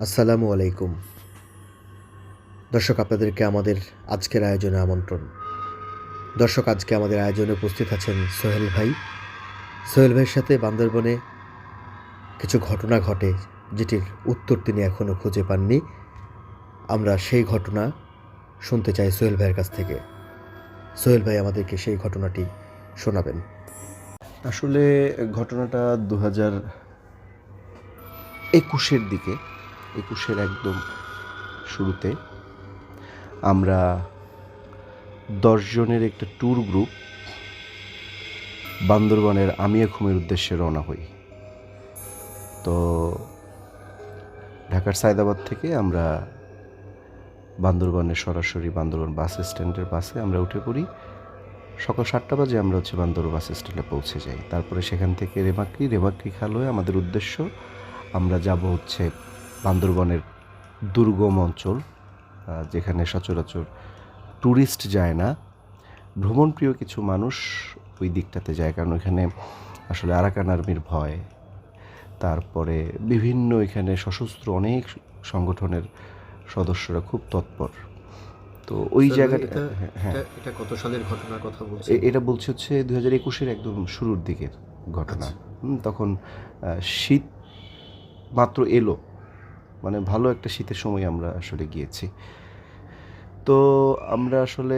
আসসালামু আলাইকুম। দর্শক, আপনাদেরকে আমাদের আজকের আয়োজনে আমন্ত্রণ। দর্শক, আজকে আমাদের আয়োজনে উপস্থিত আছেন সোহেল ভাই। সোহেল ভাইয়ের সাথে বান্দরবনে কিছু ঘটনা ঘটে, যেটির উত্তর তিনি এখনও খুঁজে পাননি। আমরা সেই ঘটনা শুনতে চাই সোহেল ভাইয়ের কাছ থেকে। সোহেল ভাই, আমাদেরকে সেই ঘটনাটি শোনাবেন। আসলে, ঘটনাটা দু হাজার একুশের দিকে একুশের একদম শুরুতে আমরা দশজনের একটা ট্যুর গ্রুপ বান্দরবানের আমিয়াখুমের উদ্দেশ্যে রওনা হই। তো ঢাকার সায়দাবাদ থেকে আমরা বান্দরবানের সরাসরি বান্দরবান বাস স্ট্যান্ডের বাসে আমরা উঠে পড়ি। সকাল সাতটা বাজে আমরা হচ্ছে বান্দর বাস স্ট্যান্ডে পৌঁছে যাই। তারপরে সেখান থেকে রেমাক্রি রেমাক্রি খাল হয়ে আমাদের উদ্দেশ্য আমরা যাব হচ্ছে বান্দরবনের দুর্গম অঞ্চল যেখানে সচরাচর ট্যুরিস্ট যায় না। ভ্রমণপ্রিয় কিছু মানুষ ওই দিকটাতে যায় কারণ ওইখানে আসলে আরাকান আর্মির ভয়। তারপরে বিভিন্ন এখানে সশস্ত্র অনেক সংগঠনের সদস্যরা খুব তৎপর। তো ওই জায়গাটা হ্যাঁ, হ্যাঁ। এটা কত সালের ঘটনার কথা বলছি এটা বলছে হচ্ছে দু হাজার একুশের একদম শুরুর দিকের ঘটনা। আচ্ছা। তখন শীত মাত্র এলো। মানে ভালো একটা শীতের সময় আমরা আসলে গিয়েছি। তো আমরা আসলে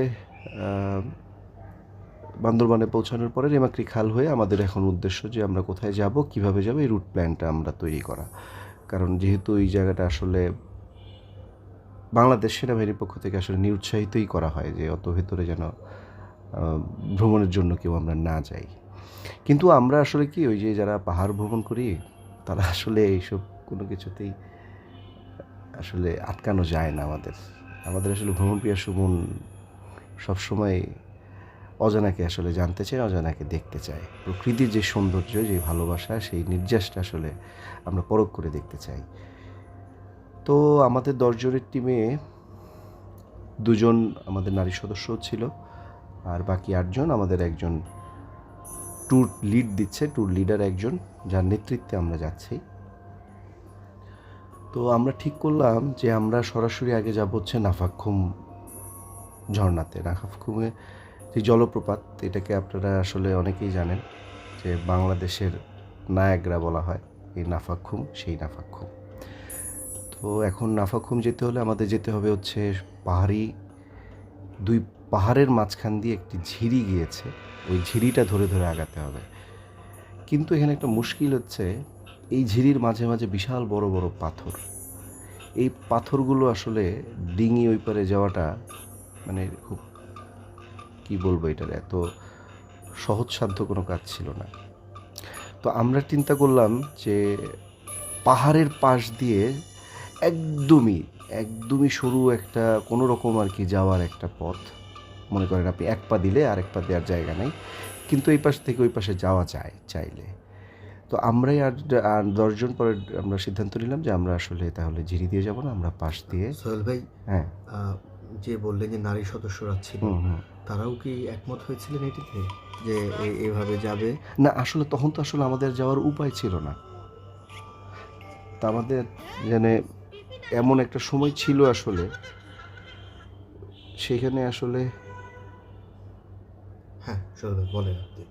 বান্দরবানে পৌঁছানোর পরে রেমাক্রি খাল হয়ে আমাদের এখন উদ্দেশ্য যে আমরা কোথায় যাব, কীভাবে যাব, এই রুট প্ল্যানটা আমরা তৈরি করা। কারণ যেহেতু এই জায়গাটা আসলে বাংলাদেশ সেনাবাহিনীর পক্ষ থেকে আসলে নিরুৎসাহিতই করা হয় যে অত ভেতরে যেন ভ্রমণের জন্য কেউ আমরা না যাই। কিন্তু আমরা আসলে কি, ওই যে যারা পাহাড় ভ্রমণ করি, তারা আসলে এইসব কোনো কিছুতেই আসলে আটকানো যায় না আমাদের। আমাদের আসলে ভ্রমণ প্রিয়া সুমন সবসময় অজানাকে আসলে জানতে চায়, অজানাকে দেখতে চায়। প্রকৃতির যে সৌন্দর্য, যে ভালোবাসা, সেই নির্যাসটা আসলে আমরা পরখ করে দেখতে চাই। তো আমাদের দশজনের টিমে দুজন আমাদের নারী সদস্য ছিল আর বাকি আটজন আমাদের একজন ট্যুর লিড দিচ্ছে ট্যুর লিডার একজন, যার নেতৃত্বে আমরা যাচ্ছি। তো আমরা ঠিক করলাম যে আমরা সরাসরি আগে যাব হচ্ছে নাফাক্ষুম ঝর্ণাতে। নাফাক্ষুমে যে জলপ্রপাত, এটাকে আপনারা আসলে অনেকেই জানেন যে বাংলাদেশের নায়াগ্রা বলা হয়। এই নাফাক্ষুম সেই নাফাক্ষুম তো এখন নাফাখুম যেতে হলে আমাদের যেতে হবে হচ্ছে পাহাড়ি, দুই পাহাড়ের মাঝখান দিয়ে একটি ঝিরি গিয়েছে। ওই ঝিরিটা ধরে ধরে আগাতে হবে। কিন্তু এখানে একটা মুশকিল হচ্ছে এই ঝিরির মাঝে মাঝে বিশাল বড় বড় পাথর। এই পাথরগুলো আসলে ডিঙি ওই পারে যাওয়াটা মানে খুব, কি বলব এটার, এত সহজসাধ্য কোনো কাজ ছিল না। তো আমরা চিন্তা করলাম যে পাহাড়ের পাশ দিয়ে একদমই একদমই সরু একটা কোনো রকম আর কি যাওয়ার একটা পথ। মনে করেন আপনি এক পা দিলে আর এক পা দেওয়ার জায়গা নেই। কিন্তু এই পাশ থেকে ওই পাশে যাওয়া যায় চাইলে। তো আমরাই আর আর দশজন পরে আমরা সিদ্ধান্ত নিলাম যে আমরা আসলে তাহলে ঝিরি দিয়ে যাব না আমরা পাশ দিয়ে। সোহেল ভাই হ্যাঁ। যে বললেন যে নারী সদস্যরা ছিল তারাও কি একমত হয়েছিলেন এটিতে? যে এ- এভাবে যাবে? না আসলে তখন তো আসলে আমাদের যাওয়ার উপায় ছিল না। তা আমাদের যেন এমন একটা সময় ছিল আসলে সেখানে আসলে বলেন আপনি।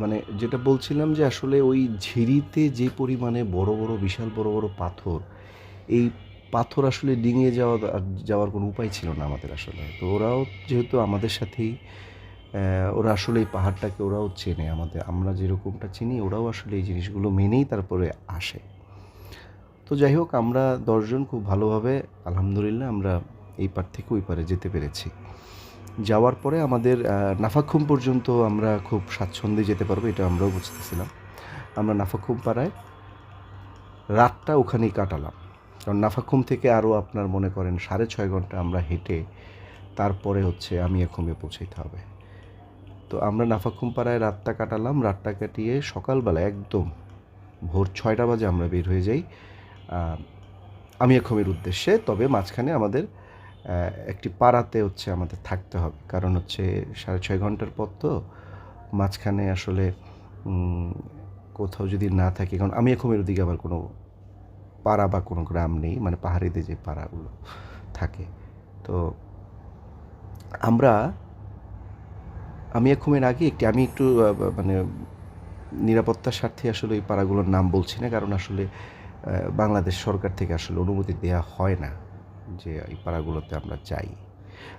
মানে যেটা বলছিলাম যে আসলে ওই ঝিরিতে যে পরিমাণে বড় বড়, বিশাল বড় বড় পাথর, এই পাথর আসলে ডিঙিয়ে যাওয়া, যাওয়ার কোনো উপায় ছিল না আমাদের আসলে। তো ওরাও যেহেতু আমাদের সাথেই ওরা আসলে এই পাহাড়টাকে ওরাও চেনে আমাদের, আমরা যেরকমটা চিনি, ওরাও আসলে এই জিনিসগুলো মেনেই তারপরে আসে। তো যাই হোক, আমরা দশজন খুব ভালোভাবে, আলহামদুলিল্লাহ, আমরা এই পার থেকে ওই পারে যেতে পেরেছি। যাওয়ার পরে আমাদের নাফাক্ষুম পর্যন্ত আমরা খুব স্বাচ্ছন্দ্যে যেতে পারব, এটা আমরাও বুঝতেছিলাম। আমরা নাফাক্ষুম পাড়ায় রাতটা ওখানেই কাটালাম। কারণ নাফাক্ষুম থেকে আরও আপনার মনে করেন সাড়ে ছয় ঘণ্টা আমরা হেঁটে তারপরে হচ্ছে আমি এখমে পৌঁছাইতে হবে। তো আমরা নাফাক্ষুম পাড়ায় রাতটা কাটালাম, রাতটা কাটিয়ে সকালবেলা একদম ভোর ছয়টা বাজে আমরা বের হয়ে যাই। আমি এখমের উদ্দেশ্যে, তবে মাঝখানে আমাদের একটি পাড়াতে হচ্ছে আমাদের থাকতে হবে। কারণ হচ্ছে সাড়ে ছয় ঘণ্টার পর তো, মাঝখানে আসলে কোথাও যদি না থাকি, কারণ আমি এখমের ওদিকে আবার কোনো পাড়া বা কোনো গ্রাম নেই মানে পাহাড়িতে যে পাড়াগুলো থাকে। তো আমরা, আমি এখুমের আগে একটি, আমি একটু মানে নিরাপত্তার স্বার্থে আসলে এই পাড়াগুলোর নাম বলছি না, কারণ আসলে বাংলাদেশ সরকার থেকে আসলে অনুমতি দেওয়া হয় না। যে এই পাড়াগুলোতে আমরা যাই।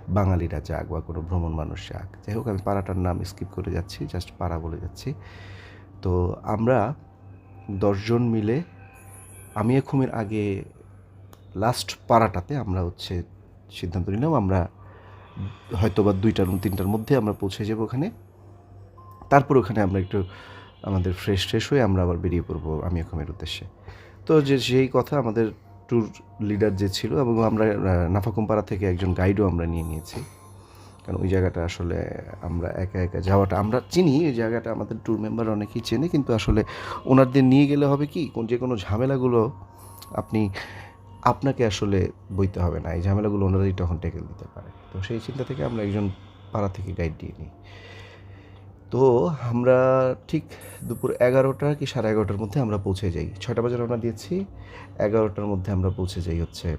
বাঙালিরা যাক বা কোনো ভ্রমণ মানুষ যাক। যাই হোক, আমি পাড়াটার নাম স্কিপ করে যাচ্ছি জাস্ট পাড়া বলে যাচ্ছি। তো আমরা দশজন মিলে, আমি এখুমের আগে লাস্ট পাড়াটাতে আমরা হচ্ছে সিদ্ধান্ত নিলাম, আমরা হয়তো বা দুইটার তিনটার মধ্যে আমরা পৌঁছে যাব ওখানে। তারপর ওখানে আমরা একটু আমাদের ফ্রেশ ফ্রেশ হয়ে আমরা আবার বেরিয়ে পড়ব আমি এখমের উদ্দেশ্যে। তো যে, সেই কথা আমাদের ট্যুর লিডার যে ছিল এবং আমরা নাফাকুমপাড়া থেকে একজন গাইডও আমরা নিয়ে নিয়েছি। কারণ ওই জায়গাটা আসলে আমরা একা একা যাওয়াটা, আমরা চিনি ওই জায়গাটা, আমাদের ট্যুর মেম্বার অনেকেই চেনে, কিন্তু আসলে ওনারদের নিয়ে গেলে হবে কি, কোন যে কোনো ঝামেলাগুলো আপনি, আপনাকে আসলে বইতে হবে না। এই ঝামেলাগুলো ওনারাই তখন টেকেল দিতে পারে। তো সেই চিন্তা থেকে আমরা একজন পাড়া থেকে গাইড দিয়ে নিই। তো আমরা ঠিক দুপুর এগারোটা কি সাড়ে এগারোটার মধ্যে আমরা পৌঁছে যাই। ছয়টা বাজে রওনা দিয়েছি। এগারোটার মধ্যে আমরা পৌঁছে যাই হচ্ছে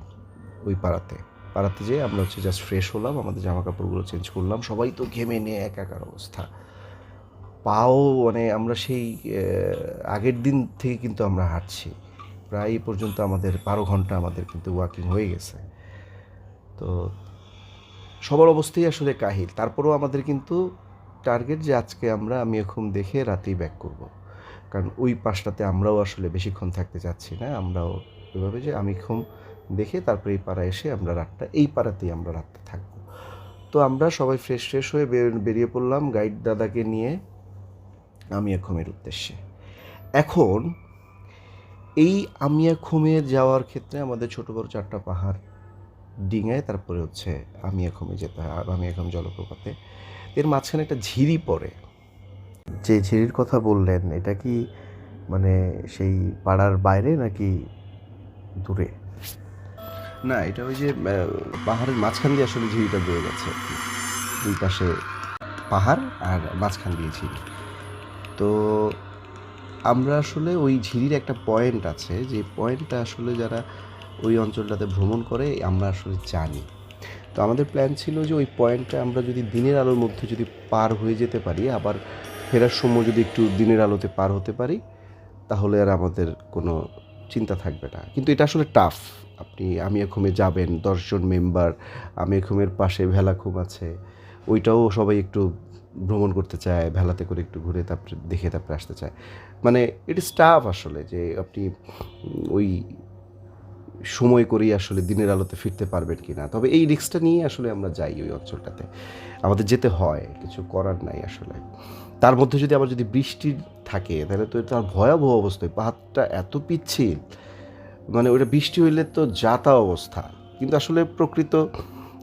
ওই পাড়াতে। পাড়াতে যেয়ে আমরা হচ্ছে জাস্ট ফ্রেশ হলাম, আমাদের জামা কাপড়গুলো চেঞ্জ করলাম। সবাই তো ঘেমে নিয়ে একাকার অবস্থা। পাও মানে আমরা সেই আগের দিন থেকে কিন্তু আমরা হাঁটছি। প্রায় পর্যন্ত আমাদের বারো ঘণ্টা আমাদের কিন্তু ওয়াকিং হয়ে গেছে। তো সবার অবস্থাই আসলে কাহিল। তারপরেও আমাদের কিন্তু টার্গেট যে আজকে আমরা আমি এখন দেখে রাতেই ব্যাক করব। কারণ ওই পাশটাতে আমরাও আসলে বেশিক্ষণ থাকতে চাচ্ছি না, আমরাও এভাবে যে আমি খুম দেখে তারপরে এই পাড়া এসে আমরা রাতটা, এই পাড়াতেই আমরা রাতটা থাকব। তো আমরা সবাই ফ্রেশ ফ্রেশ হয়ে বের- বেরিয়ে পড়লাম গাইড দাদাকে নিয়ে আমি এখমের উদ্দেশ্যে। এখন এই আমিয়া খুমে যাওয়ার ক্ষেত্রে আমাদের ছোট বড় চারটা পাহাড় ডিঙায়, তারপরে হচ্ছে আমিয়া খুমে যেতে হয় আমিয়া খুম জলপ্রপাতে। এর মাঝখানে একটা ঝিরি পড়ে। যে ঝিরির কথা বললেন এটা কি মানে সেই পাড়ার বাইরে নাকি দূরে? না এটা ওই যে পাহাড়ের মাঝখান দিয়ে আসলে ঝিরিটা বয়ে গেছে আর কি। দুই পাশে পাহাড় আর মাঝখান দিয়ে ঝিরি। তো আমরা আসলে ওই ঝিরির একটা পয়েন্ট আছে যে পয়েন্টটা আসলে যারা ওই অঞ্চলটাতে ভ্রমণ করে আমরা আসলে জানি। তো আমাদের প্ল্যান ছিল যে ওই পয়েন্টটা আমরা যদি দিনের আলোর মধ্যে যদি পার হয়ে যেতে পারি, আবার ফেরার সময় যদি একটু দিনের আলোতে পার হতে পারি, তাহলে আর আমাদের কোনো চিন্তা থাকবে না। কিন্তু এটা আসলে টাফ আপনি, আমি এখমে যাবেন, দশজন মেম্বার আমি এখমের পাশে ভেলাখুম আছে, ওইটাও সবাই একটু ভ্রমণ করতে চায়, ভেলাতে করে একটু ঘুরে তারপরে, দেখে তারপরে আসতে চায়। মানে ইট ইস টাফ আসলে যে আপনি ওই সময় করেই আসলে দিনের আলোতে ফিরতে পারবেন কি না তবে এই রিক্সটা নিয়ে আসলে আমরা যাই ওই অঞ্চলটাতে। আমাদের যেতে হয়, কিছু করার নাই আসলে। তার মধ্যে যদি আবার যদি বৃষ্টি থাকে, তাহলে তো তার ভয়াবহ অবস্থায় পাহাড়টা এত পিচ্ছিল। মানে ওটা বৃষ্টি হইলে তো যাতা অবস্থা। কিন্তু আসলে প্রকৃত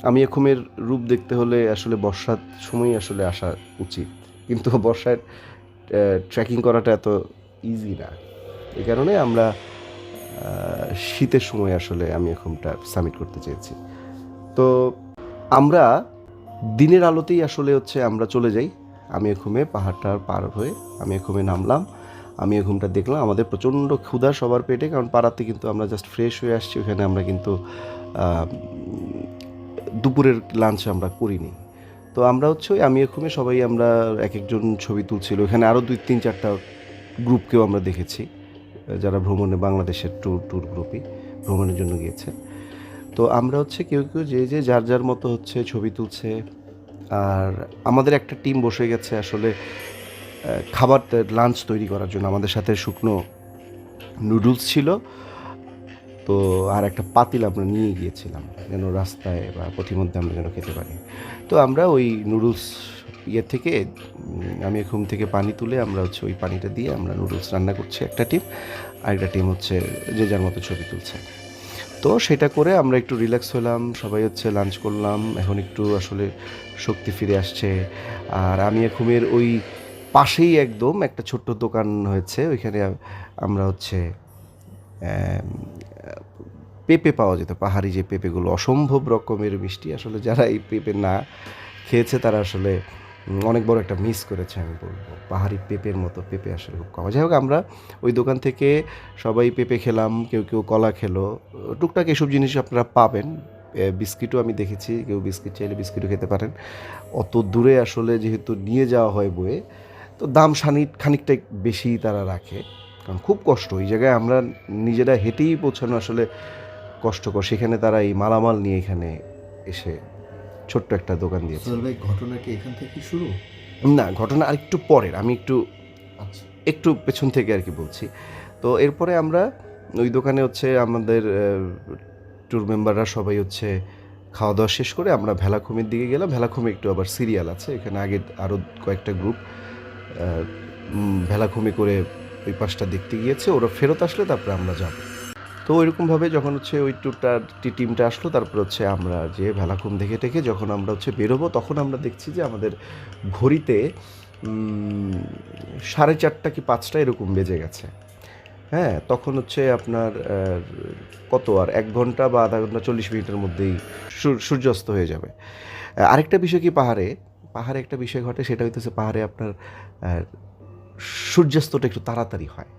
আমি এখমের রূপ দেখতে হলে আসলে বর্ষার সময় আসলে আসা উচিত। কিন্তু বর্ষায় ট্রেকিং করাটা এত ইজি না। এই কারণে আমরা শীতের সময় আসলে আমি এখনটা সাবমিট করতে চেয়েছি। তো আমরা দিনের আলোতেই আসলে হচ্ছে আমরা চলে যাই। আমি এখুমে পাহাড়টা পার হয়ে আমি এখুমে নামলাম। আমি এখুমটা দেখলাম। আমাদের প্রচণ্ড ক্ষুধা সবার পেটে কারণ পাড়াতে কিন্তু আমরা জাস্ট ফ্রেশ হয়ে আসছি। ওখানে আমরা কিন্তু দুপুরের লাঞ্চ আমরা করিনি। তো আমরা হচ্ছে ওই আমি এখুমে সবাই আমরা এক একজন ছবি তুলছিল। ওখানে আরও দুই, তিন, চারটা গ্রুপকেও আমরা দেখেছি। যারা ভ্রমণে বাংলাদেশের ট্যুর ট্যুর গ্রুপই ভ্রমণের জন্য গিয়েছে। তো আমরা হচ্ছে কেউ কেউ যে যে যার যার মতো হচ্ছে ছবি তুলছে। আর আমাদের একটা টিম বসে গেছে আসলে খাবার লাঞ্চ তৈরি করার জন্য। আমাদের সাথে শুকনো নুডলস ছিল। তো আর একটা পাতিল আমরা নিয়ে গিয়েছিলাম। যেন রাস্তায় বা পথিমধ্যে আমরা যেন খেতে পারি। তো আমরা ওই নুডলস ইয়ে থেকে আমি ঘুম থেকে পানি তুলে আমরা হচ্ছে ওই পানিটা দিয়ে আমরা নুডলস রান্না করছি একটা টিম আর একটা টিম হচ্ছে যে যার মতো ছবি তুলছে। তো সেটা করে আমরা একটু রিল্যাক্স হলাম, সবাই হচ্ছে লাঞ্চ করলাম। এখন একটু আসলে শক্তি ফিরে আসছে। আর আমি ঘুমের ওই পাশেই একদম একটা ছোট্ট দোকান হয়েছে, ওইখানে আমরা হচ্ছে পেঁপে পাওয়া যেত, পাহাড়ি যে পেঁপেগুলো। অসম্ভব রকমের মিষ্টি। আসলে যারা এই পেঁপে না খেয়েছে তারা আসলে অনেক বড় একটা মিস করেছে আমি বলব। পাহাড়ি পেঁপের মতো পেঁপে আসলে খুব কম যাই হোক, আমরা ওই দোকান থেকে সবাই পেঁপে খেলাম, কেউ কেউ কলা খেলো। টুকটাক এসব জিনিস আপনারা পাবেন। বিস্কিটও আমি দেখেছি, কেউ বিস্কিট চাইলে বিস্কিটও খেতে পারেন। অত দূরে আসলে যেহেতু নিয়ে যাওয়া হয় বয়ে তো দাম খানিক খানিকটা বেশি তারা রাখে। কারণ খুব কষ্ট। ওই জায়গায় আমরা নিজেরা হেঁটেই পৌঁছানো আসলে কষ্টকর। সেখানে তারা এই মালামাল নিয়ে এখানে এসে ছোট্ট একটা দোকান দিয়েছে। ভাই ঘটনা কি এখান থেকে শুরু? না ঘটনা আর একটু পরের আমি একটু আচ্ছা। একটু পেছন থেকে আর কি বলছি। তো এরপরে আমরা ওই দোকানে হচ্ছে আমাদের ট্যুর মেম্বাররা সবাই হচ্ছে খাওয়া দাওয়া শেষ করে আমরা ভেলাখুমির দিকে গেলাম। ভেলাখুমি একটু আবার সিরিয়াল আছে এখানে আগে আরও কয়েকটা গ্রুপ ভেলাখুমি করে ওই পাশটা দেখতে গিয়েছে। ওরা ফেরত আসলে তারপরে আমরা যাব। তো ওইরকমভাবে যখন হচ্ছে ওই ট্যুরটা টিমটা আসলো, তারপর হচ্ছে আমরা যে ভেলাখুম দেখে টেকে যখন আমরা হচ্ছে বেরোবো, তখন আমরা দেখছি যে আমাদের ঘড়িতে সাড়ে চারটা কি পাঁচটা এরকম বেজে গেছে। হ্যাঁ তখন হচ্ছে আপনার কত আর এক ঘণ্টা বা আধা ঘণ্টা চল্লিশ মিনিটের মধ্যেই সূর্যাস্ত হয়ে যাবে। আরেকটা বিষয় কি পাহাড়ে? পাহাড়ে একটা বিষয় ঘটে, সেটা হইতেছে পাহাড়ে আপনার সূর্যাস্তটা একটু তাড়াতাড়ি হয়।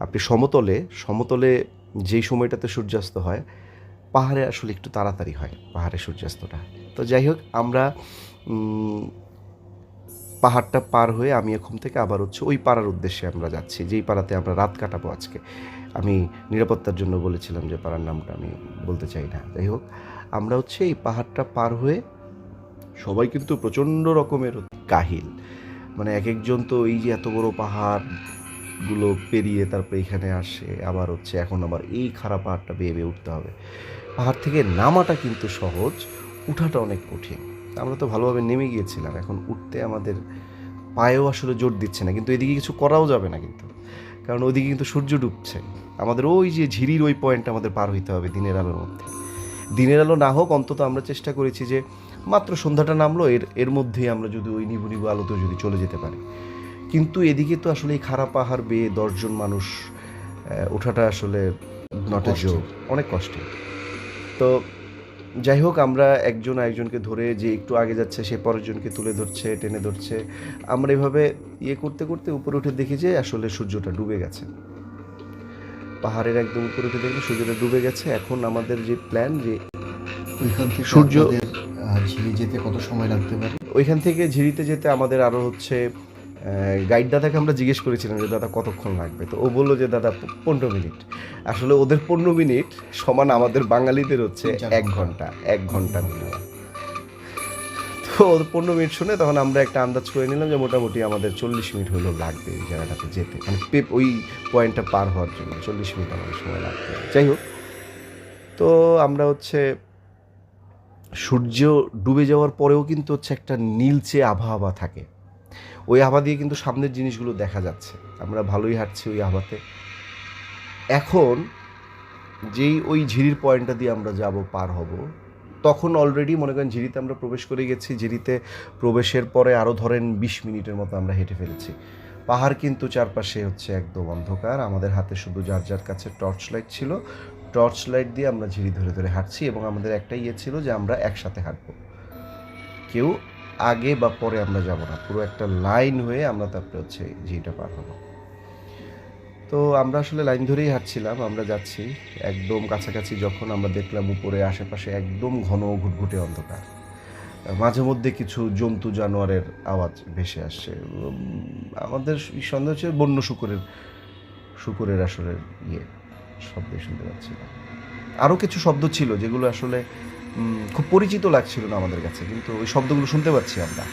আপনি সমতলে সমতলে যেই সময়টাতে সূর্যাস্ত হয়, পাহাড়ে আসলে একটু তাড়াতাড়ি হয় পাহাড়ে সূর্যাস্তটা। তো যাই হোক, আমরা পাহাড়টা পার হয়ে আমি এখন থেকে আবার হচ্ছে ওই পাড়ার উদ্দেশ্যে আমরা যাচ্ছি। যেই পাড়াতে আমরা রাত কাটাবো আজকে। আমি নিরাপত্তার জন্য বলেছিলাম যে পাড়ার নামটা আমি বলতে চাই না। যাই হোক, আমরা হচ্ছে এই পাহাড়টা পার হয়ে সবাই কিন্তু প্রচণ্ড রকমের কাহিল। মানে এক একজন তো এই যে এত বড় পাহাড়গুলো পেরিয়ে তারপরে এখানে আসে, আবার হচ্ছে এখন আবার এই খারাপ পাহাড়টা বেয়ে বেয়ে উঠতে হবে। পাহাড় থেকে নামাটা কিন্তু সহজ, উঠাটা অনেক কঠিন। আমরা তো ভালোভাবে নেমে গিয়েছিলাম, এখন উঠতে আমাদের পায়েও আসলে জোর দিচ্ছে না, কিন্তু এদিকে কিছু করাও যাবে না কিন্তু। কারণ ওইদিকে কিন্তু সূর্য ডুবছে। আমাদের ওই যে ঝিরির ওই পয়েন্ট আমাদের পার হইতে হবে দিনের আলোর মধ্যে। দিনের আলো না হোক, অন্তত আমরা চেষ্টা করেছি যে মাত্র সন্ধ্যাটা নামলো, এর এর মধ্যেই আমরা যদি ওই নিবু নিবু আলোতেও যদি চলে যেতে পারি। কিন্তু এদিকে তো আসলে এই খারাপ পাহাড় বেয়ে দশজন মানুষ ওঠাটা আসলে নট এ জোক অনেক কষ্টের। তো যাই হোক আমরা একজন আরেকজনকে ধরে যে একটু আগে যাচ্ছে সে পরের জনকে তুলে ধরছে টেনে ধরছে। আমরা এভাবে ইয়ে করতে করতে উপরে উঠে দেখি যে আসলে সূর্যটা ডুবে গেছে। পাহাড়ের একদম উপরে উঠে দেখি সূর্যটা ডুবে গেছে। এখন আমাদের যে প্ল্যান যে ওইখান থেকে সূর্য- ঝিরি যেতে কত সময় লাগতে পারে? ওইখান থেকে ঝিরিতে যেতে আমাদের আরও হচ্ছে গাইড দাদাকে আমরা জিজ্ঞেস করেছিলাম যে দাদা কতক্ষণ লাগবে? তো ও বলল যে দাদা পনেরো মিনিট। আসলে ওদের পনেরো মিনিট সমান আমাদের বাঙালিদের হচ্ছে এক ঘণ্টা। এক ঘণ্টা মিনিমাম। তো ওদের পনেরো মিনিট শুনে তখন আমরা একটা আন্দাজ করে নিলাম যে মোটামুটি আমাদের চল্লিশ মিনিট হলেও লাগবে এই জায়গাটাতে যেতে। মানে পেপ ওই পয়েন্টটা পার হওয়ার জন্য চল্লিশ মিনিট আমাদের সময় লাগবে। যাই হোক তো আমরা হচ্ছে সূর্য ডুবে যাওয়ার পরেও কিন্তু হচ্ছে একটা নীলচে আবহাওয়া থাকে। ওই আভা দিয়ে কিন্তু সামনের জিনিসগুলো দেখা যাচ্ছে। আমরা ভালোই হাঁটছি ওই আভাতে। এখন যেই ওই ঝিরির পয়েন্টটা দিয়ে আমরা যাব, পার হব, তখন অলরেডি মনে করেন ঝিরিতে আমরা প্রবেশ করে গেছি। ঝিরিতে প্রবেশের পরে আরও ধরেন বিশ মিনিটের মতো আমরা হেঁটে ফেলেছি। পাহাড় কিন্তু চারপাশে হচ্ছে একদম অন্ধকার। আমাদের হাতে শুধু যার যার কাছে টর্চ লাইট ছিল টর্চ লাইট দিয়ে আমরা ঝিরি ধরে ধরে হাঁটছি এবং আমাদের একটা ইয়ে ছিল যে আমরা একসাথে হাঁটবো। কেউ আগে বা পরে আমরা যাব না। পুরো একটা লাইন হয়ে আমরা তারপরে হচ্ছে ঝিরিটা পার হব। তো আমরা আসলে লাইন ধরেই হাঁটছিলাম, আমরা যাচ্ছি একদম কাছাকাছি যখন আমরা দেখলাম উপরে আশেপাশে একদম ঘন ঘুটঘুটে অন্ধকার। মাঝে মধ্যে কিছু জন্তু জানোয়ারের আওয়াজ ভেসে আসছে। আমাদের সন্দেহ হচ্ছে বন্য শুকুরের শুকুরের আসলে ইয়ে শব্দ শুনতে পাচ্ছিলাম আরও কিছু শব্দ ছিল যেগুলো আসলে খুব পরিচিত লাগছিল না আমাদের কাছে, কিন্তু ওই শব্দগুলো শুনতে পাচ্ছি আমরা।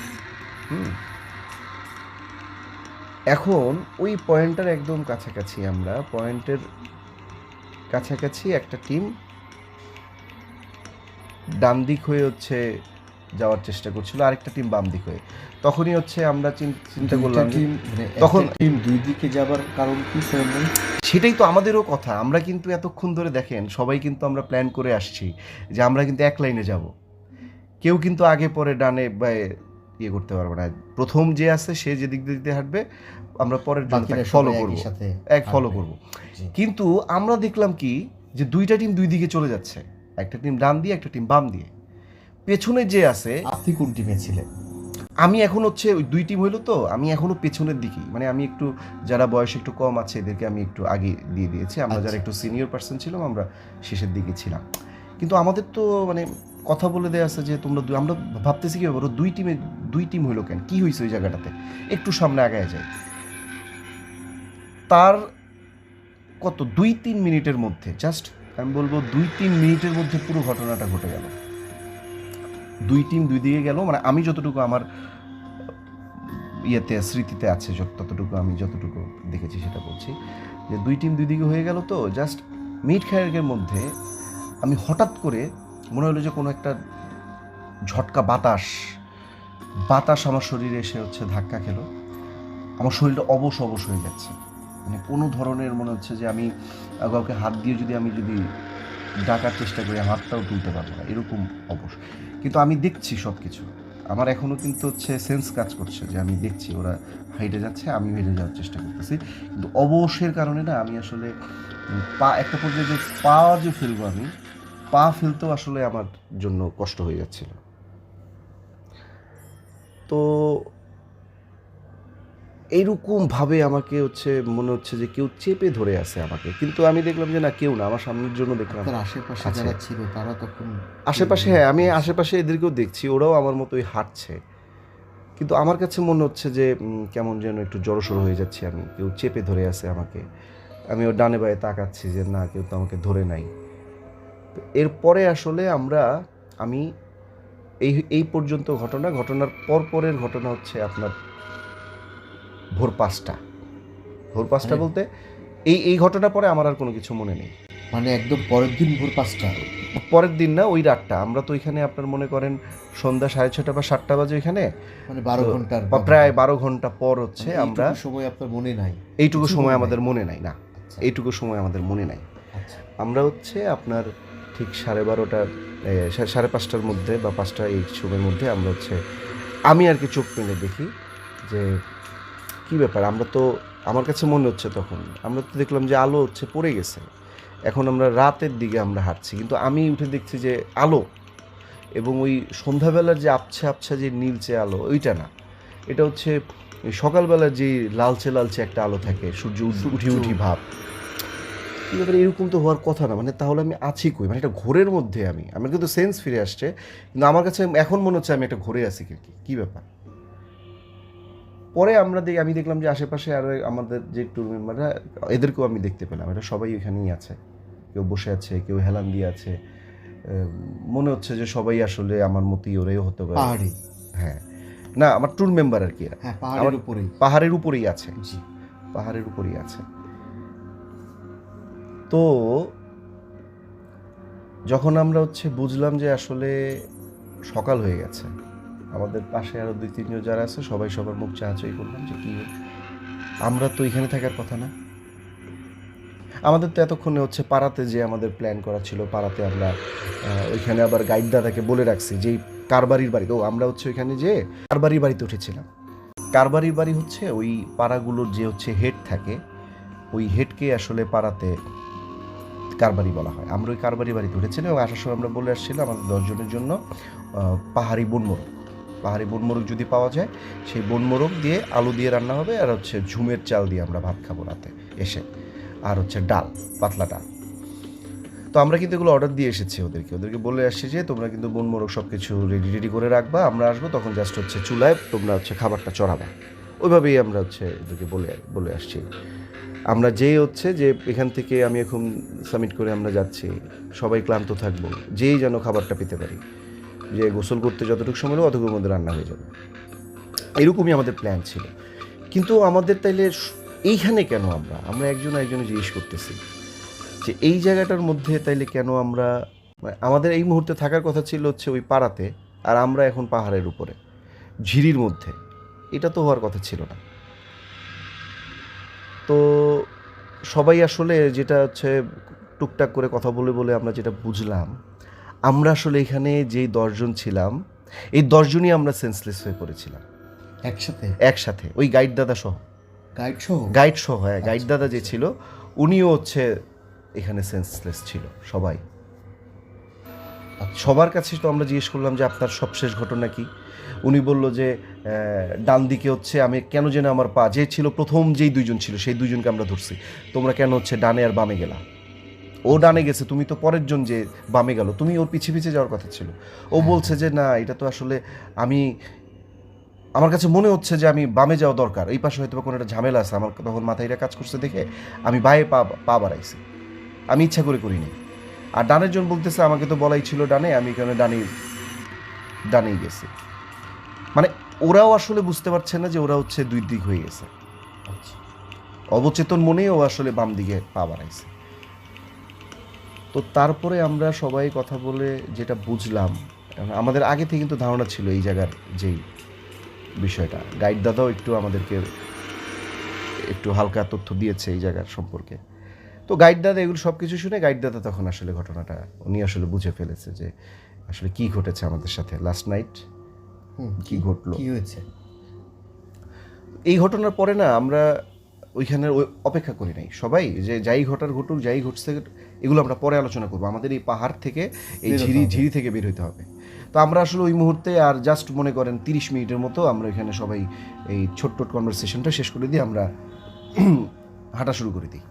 এখন ওই পয়েন্টের একদম কাছাকাছি আমরা, পয়েন্টের কাছাকাছি একটা টিম ডান দিক হয়ে হচ্ছে যাওয়ার চেষ্টা করছিল, আরেকটা টিম বাম দিক হয়ে। তখনই হচ্ছে আমরা চিন্তা করলাম মানে তখন- টিম দুই দিকে যাবার কারণ কি সেটাই তো আমাদেরও কথা। আমরা কিন্তু এতক্ষণ ধরে দেখেন সবাই কিন্তু আমরা প্ল্যান করে আসছি যে আমরা কিন্তু এক লাইনে যাব। কেউ কিন্তু আগে পরে ডানে বা ইয়ে করতে পারবে না। প্রথম যে আছে সে যে দিক দিয়ে হাঁটবে আমরা পরের বাকিরা ফলো করব। এক ফলো। করব। কিন্তু আমরা দেখলাম কি যে দুইটা টিম দুই দিকে চলে যাচ্ছে। একটা টিম ডান দিয়ে একটা টিম বাম দিয়ে। পেছনে যে আছে আপনি কোন টিমে ছিলেন? আমি এখন হচ্ছে ওই দুই টিম হইল তো আমি এখনও পেছনের দিকেই। মানে আমি একটু যারা বয়স একটু কম আছে এদেরকে আমি একটু আগে দিয়ে দিয়েছি। আমরা যারা আচ্ছা। একটু সিনিয়র পার্সন ছিলাম আমরা শেষের দিকে ছিলাম। কিন্তু আমাদের তো মানে কথা বলে দেওয়া আছে যে তোমরা দুই আমরা ভাবতেছি কি ব্যাপার দুই টিমে দুই টিম হইল কেন? কি হয়েছে ওই জায়গাটাতে? একটু সামনে আগায় যায়। তার কত দুই তিন মিনিটের মধ্যে জাস্ট আমি বলব দুই তিন মিনিটের মধ্যে পুরো ঘটনাটা ঘটে গেল। দুই টিম দুই দিকে গেল মানে আমি যতটুকু আমার ইয়েতে, স্মৃতিতে আছে ততটুকু আমি যতটুকু দেখেছি সেটা বলছি। যে দুই টিম দুই দিকে হয়ে গেল তো জাস্ট মিট খায়ের মধ্যে আমি হঠাৎ করে মনে হলো যে কোনো একটা ঝটকা বাতাস বাতাস আমার শরীরে এসে হচ্ছে ধাক্কা খেলো। আমার শরীরটা অবশ অবশ হয়ে যাচ্ছে। মানে কোনো ধরনের মনে হচ্ছে যে আমি কাউকে হাত দিয়ে যদি আমি যদি ডাকার চেষ্টা করি হাতটাও তুলতে পারব না। এরকম অবশ। কিন্তু আমি দেখছি সব কিছু আমার এখনও কিন্তু হচ্ছে সেন্স কাজ করছে যে আমি দেখছি ওরা হাইটে যাচ্ছে আমি হেঁটে যাওয়ার চেষ্টা করতেছি। কিন্তু অবসের কারণে না আমি আসলে পা, একটা পর্যায়ে যে পা যে ফেলব আমি, পা ফেলতেও আসলে আমার জন্য কষ্ট হয়ে যাচ্ছিল। তো এইরকম ভাবে আমাকে হচ্ছে মনে হচ্ছে যে কেউ চেপে ধরে আছে আমাকে। কিন্তু আমি দেখলাম যে না কেউ না আমার সামনের জন্য দেখলাম। আশেপাশে। যারা ছিল তারা তখন আশেপাশে হ্যাঁ আমি আশেপাশে এদেরকেও দেখছি ওরাও আমার মতোই হাঁটছে। কিন্তু আমার কাছে মনে হচ্ছে যে কেমন যেন একটু জড়সড় হয়ে যাচ্ছে আমি কেউ চেপে ধরে আছে আমাকে। আমি ওর ডানে বায়ে তাকাচ্ছি যে না কেউ তো আমাকে ধরে নাই। এরপরে আসলে আমরা আমি এই এই পর্যন্ত ঘটনা ঘটনার পরপরের ঘটনা হচ্ছে আপনার ভোর পাঁচটা ভোর পাঁচটা মানে- বলতে এই এই ঘটনা পরে আমার আর কোনো কিছু মনে নেই। মানে একদম পরের দিন ভোর পাঁচটা পরের দিন না ওই রাতটা। আমরা তো ওইখানে আপনার মনে করেন সন্ধ্যা সাড়ে ছটা বা সাতটা বাজে ওইখানে। মানে বারো বা প্রায় বারো ঘণ্টা পর হচ্ছে মানে আমরা সময় আপনার মনে নাই। এইটুকু সময় আমাদের মনে নাই না। আচ্ছা, এইটুকু সময় আমাদের মনে নাই। আচ্ছা। আমরা হচ্ছে আপনার ঠিক সাড়ে বারোটার সাড়ে পাঁচটার মধ্যে বা পাঁচটা এই সময়ের মধ্যে আমরা হচ্ছে আমি আর কি চোখ মেলে দেখি যে কি ব্যাপার? আমরা তো আমার কাছে মনে হচ্ছে তখন আমরা তো দেখলাম যে আলো হচ্ছে পড়ে গেছে। এখন আমরা রাতের দিকে আমরা হাঁটছি কিন্তু আমি উঠে দেখছি যে আলো এবং ওই সন্ধ্যাবেলার যে আবছা আবছা যে নীলচে আলো ওইটা না। এটা হচ্ছে সকালবেলার যে লালচে লালচে একটা আলো থাকে সূর্য উঠ- উঠি ভাব। ব্যাপারে এরকম তো হওয়ার কথা না মানে তাহলে আমি আছি কই? মানে একটা ঘোরের মধ্যে আমি আমার কিন্তু সেন্স ফিরে আসছে কিন্তু আমার কাছে এখন মনে হচ্ছে আমি একটা ঘোরে আছি কি কি ব্যাপার? পরে আমরা দেখি আমি দেখলাম যে আশেপাশে আরও আমাদের যে ট্যুর মেম্বাররা এদেরকেও আমি দেখতে পেলাম। এটা সবাই ওইখানেই আছে। কেউ বসে আছে কেউ হেলান দিয়ে আছে। মনে হচ্ছে যে সবাই আসলে আমার মতোই ওরেও হতে পারে। হ্যাঁ। না আমার ট্যুর মেম্বার আর কি হ্যাঁ পাহাড়ের আমার- উপরেই। পাহাড়ের উপরেই আছে। জি। পাহাড়ের উপরেই আছে। তো যখন আমরা হচ্ছে বুঝলাম যে আসলে সকাল হয়ে গেছে আমাদের পাশে আরও দুই তিনজন যারা আছে, সবাই সবার মুখ চাহাচই করলাম যে কি আমরা তো এখানে থাকার কথা না। আমাদের তো এতক্ষণে হচ্ছে পাড়াতে যে আমাদের প্ল্যান করা ছিল, পাড়াতে আমরা ওইখানে আবার গাইড দাদাকে বলে রাখছি যে এই কারবারির বাড়িতে। ও, আমরা হচ্ছে ওইখানে যে কারবারির বাড়িতে উঠেছিলাম। কারবারির বাড়ি হচ্ছে ওই পাড়াগুলোর যে হচ্ছে হেড থাকে, ওই হেডকে আসলে পাড়াতে কারবারি বলা হয়। আমরা ওই কারবারি বাড়িতে উঠেছিলাম এবং আসার সময় আমরা বলে আসছিলাম আমাদের দশজনের জন্য পাহাড়ি বনমোরগ পাহাড়ি বনমোরগ যদি পাওয়া যায়, সেই বনমোরগ দিয়ে আলু দিয়ে রান্না হবে আর হচ্ছে ঝুমের চাল দিয়ে আমরা ভাত খাব রাতে এসে। আর হচ্ছে ডাল, পাতলা ডাল। তো আমরা কিন্তু এগুলো অর্ডার দিয়ে এসেছি ওদেরকে। ওদেরকে বলে আসছি যে, তোমরা কিন্তু বনমোরগ সব কিছু রেডি রেডি করে রাখবা। আমরা আসব তখন জাস্ট হচ্ছে চুলায় তোমরা হচ্ছে খাবারটা চড়াবে। ওইভাবেই আমরা হচ্ছে ওদেরকে বলে বলে আসছি। আমরা যেই হচ্ছে যে এখান থেকে আমি এখন সাবমিট করে আমরা যাচ্ছি। সবাই ক্লান্ত থাকব। যেই যেন খাবারটা পেতে পারি। যে গোসল করতে যতটুকু সময় লাগবে অতটুকুর মধ্যে রান্না হয়ে যাবে। এরকমই আমাদের প্ল্যান ছিল। কিন্তু আমাদের তাইলে এইখানে কেন আমরা? আমরা একজন একজনে জিজ্ঞেস করতেছি যে এই জায়গাটার মধ্যে তাইলে কেন আমরা মানে আমাদের এই মুহূর্তে থাকার কথা ছিল হচ্ছে ওই পাড়াতে আর আমরা এখন পাহাড়ের উপরে, ঝিরির মধ্যে। এটা তো হওয়ার কথা ছিল না। তো সবাই আসলে যেটা হচ্ছে টুকটাক করে কথা বলে বলে আমরা যেটা বুঝলাম আমরা আসলে এখানে যেই দশজন ছিলাম এই দশজনই আমরা সেন্সলেস হয়ে পড়েছিলাম। একসাথে? একসাথে। ওই গাইড দাদা সহ। গাইড সহ? গাইড সহ হ্যাঁ গাইড আচ্ছা, দাদা যে ছিল উনিও হচ্ছে এখানে সেন্সলেস ছিল সবাই। সবার কাছে তো আমরা জিজ্ঞেস করলাম যে আপনার সবশেষ ঘটনা কি? উনি বলল যে ডান দিকে হচ্ছে আমি কেন যেন আমার পা যে ছিল প্রথম যেই দুইজন ছিল সেই দুইজনকে আমরা ধরছি। তোমরা কেন হচ্ছে ডানে আর বামে গেলা? ও ডানে গেছে তুমি তো পরের জন যে বামে গেল তুমি ওর পিছে পিছে যাওয়ার কথা ছিল। ও বলছে যে না এটা তো আসলে আমি আমার কাছে মনে হচ্ছে যে আমি বামে যাওয়া দরকার। এই পাশে হয়তো কোনো একটা ঝামেলা আছে আমার তখন মাথায় এটা কাজ করছে দেখে আমি বায়ে পা পা বাড়াইছি। আমি ইচ্ছা করে করিনি। আর ডানের জন বলতেছে আমাকে তো বলাই ছিল ডানে আমি এখানে ডানে ডানেই গেছি। মানে ওরাও আসলে বুঝতে পারছে না যে ওরা হচ্ছে দুই দিক হয়ে গেছে। আচ্ছা। অবচেতন মনেই ও আসলে বাম দিকে পা বাড়াইছে। তো তারপরে আমরা সবাই কথা বলে যেটা বুঝলাম আমাদের আগে থেকে কিন্তু ধারণা ছিল এই জায়গার যেই বিষয়টা। গাইড দাদাও একটু আমাদেরকে একটু হালকা তথ্য দিয়েছে এই জায়গার সম্পর্কে। তো গাইড দাদা এগুলো সব কিছু শুনে গাইড দাদা তখন আসলে ঘটনাটা উনি আসলে বুঝে ফেলেছে যে আসলে কি ঘটেছে আমাদের সাথে লাস্ট নাইট কি ঘটলো? কি হয়েছে? এই ঘটনার পরে না আমরা ওইখানে ওই- অপেক্ষা করি নাই। সবাই যে যাই ঘটার ঘটুক যাই ঘটছে এগুলো আমরা পরে আলোচনা করব। আমাদের এই পাহাড় থেকে এই ঝিরি ঝিরি থেকে বের হতে হবে। তো আমরা আসলে ওই মুহূর্তে আর জাস্ট মনে করেন তিরিশ মিনিটের মতো আমরা এখানে সবাই এই ছোট্ট কনভারসেশনটা শেষ করে দিয়ে আমরা হাঁটা শুরু করে দিই।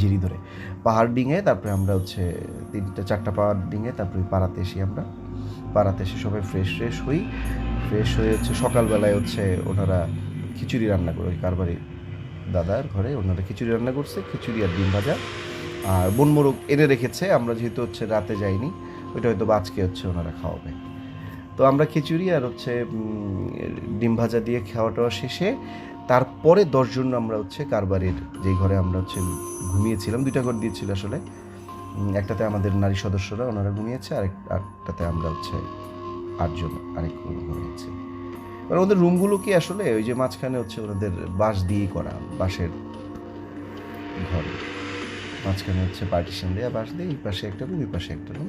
ঝিরি ধরে। পাহাড় ডিঙে তারপরে আমরা হচ্ছে তিনটা চারটা পাহাড় ডিঙে তারপরে পাড়াতে এসি আমরা পাড়াতে এসে সবাই ফ্রেশ ফ্রেশ হই। ফ্রেশ হয়ে হচ্ছে সকালবেলায় হচ্ছে ওনারা খিচুড়ি রান্না করে ওই কারবারি দাদার ঘরে ওনারা খিচুড়ি রান্না করছে খিচুড়ি আর ডিম ভাজা। আর বনমোরগ এনে রেখেছে, আমরা যেহেতু হচ্ছে রাতে যাইনি, ওইটা হয়তো আজকে হচ্ছে ওনারা খাওয়াবে। তো আমরা খিচুড়ি আর হচ্ছে ডিম ভাজা দিয়ে খাওয়া টাওয়া শেষে, তারপরে দশজন আমরা হচ্ছে কারবারের যেই ঘরে আমরা হচ্ছে ঘুমিয়েছিলাম, দুইটা ঘর দিয়েছিল আসলে। একটাতে আমাদের নারী সদস্যরা, ওনারা ঘুমিয়েছে, আর একটাতে আমরা হচ্ছে আটজন আরেক ঘুমিয়েছি। মানে ওদের রুমগুলো কি আসলে ওই যে মাঝখানে হচ্ছে ওনাদের বাঁশ দিয়ে করা, বাঁশের ঘর? মাঝখানে হচ্ছে পার্টিশন দেওয়া বাঁশ দিয়ে এই পাশে একটা রুম, এই পাশে একটা রুম,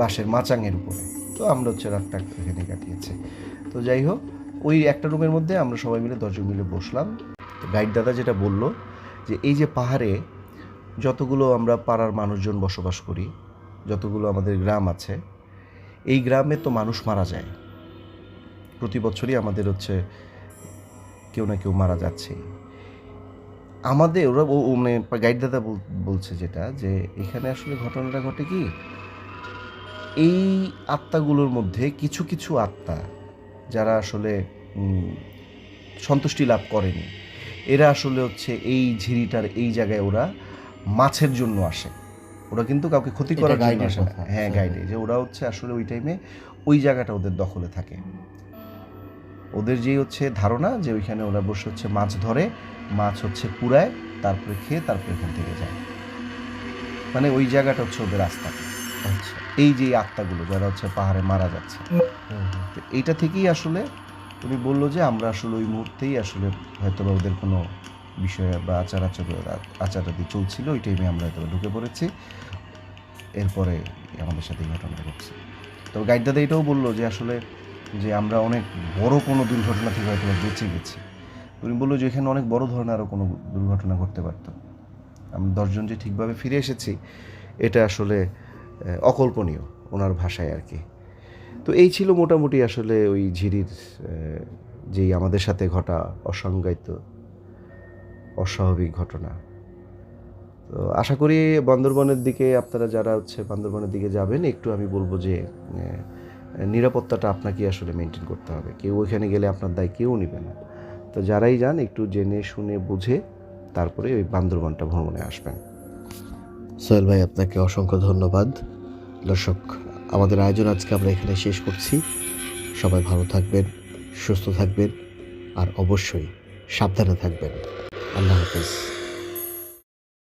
বাঁশের মাচাঙের উপরে। তো আমরা হচ্ছে রাতটা এখানে কাটিয়েছি। তো যাই হোক, ওই একটা রুমের মধ্যে আমরা সবাই মিলে, দশজন মিলে বসলাম। তো গাইড দাদা যেটা বলল যে এই যে পাহাড়ে যতগুলো আমরা পাড়ার মানুষজন বসবাস করি, যতগুলো আমাদের গ্রাম আছে, এই গ্রামে তো মানুষ মারা যায়। প্রতি বছরই আমাদের হচ্ছে কেউ না কেউ মারা যাচ্ছে আমাদের ওরা মানে গাইড দাদা বলছে যেটা যে এখানে আসলে ঘটনাটা ঘটে কি এই আত্মাগুলোর মধ্যে কিছু কিছু আত্মা যারা আসলে সন্তুষ্টি লাভ করেনি এরা আসলে হচ্ছে এই ঝিরিটার এই জায়গায় ওরা মাছের জন্য আসে। ওরা কিন্তু কাউকে ক্ষতি করার জন্য আসে না। হ্যাঁ গাইডে যে ওরা হচ্ছে আসলে ওই টাইমে ওই জায়গাটা ওদের দখলে থাকে। ওদের যে হচ্ছে ধারণা যে ওইখানে ওরা বসে হচ্ছে মাছ ধরে মাছ হচ্ছে পুরায় তারপরে খেয়ে তারপরে এখান থেকে যায়। মানে ওই জায়গাটা হচ্ছে ওদের আস্থা আচ্ছা। এই যে আত্মাগুলো যারা হচ্ছে পাহাড়ে মারা যাচ্ছে। তো এইটা থেকেই আসলে উনি বলল যে আমরা আসলে ওই মুহূর্তেই আসলে হয়তো বা ওদের কোনো বিষয়ে বা আচার আচার আচার আদি চলছিল ওই টাইমে আমরা হয়তো ঢুকে পড়েছি। এরপরে আমাদের সাথে এই ঘটনা ঘটছে। তো গাইড দাদা এটাও বলল যে আসলে যে আমরা অনেক বড় কোনো দুর্ঘটনা থেকে হয়তো বেঁচে গেছি। উনি বলল যে এখানে অনেক বড় ধরনের আরও কোনো দুর্ঘটনা ঘটতে পারতো। আমরা দশজন যে ঠিকভাবে ফিরে এসেছি, এটা আসলে অকল্পনীয় ওনার ভাষায় আর কি। তো এই ছিল মোটামুটি আসলে ওই ঝিরির যেই আমাদের সাথে ঘটা অসংজ্ঞায়িত, অস্বাভাবিক ঘটনা। তো আশা করি বান্দরবনের দিকে আপনারা যারা হচ্ছে বান্দরবনের দিকে যাবেন, একটু আমি বলব যে নিরাপত্তাটা আপনাকে আসলে মেনটেন করতে হবে। কেউ ওইখানে গেলে আপনার দায় কেউ নেবে না। তো যারাই যান, একটু জেনে শুনে বুঝে তারপরে ওই বান্দরবনটা ভ্রমণে আসবেন। সোহেল ভাই, আপনাকে অসংখ্য ধন্যবাদ। দর্শক, আমাদের আয়োজন আজকে আমরা এখানে শেষ করছি। সবাই ভালো থাকবেন, সুস্থ থাকবেন, আর অবশ্যই সাবধানে থাকবেন। আল্লাহ হাফেজ।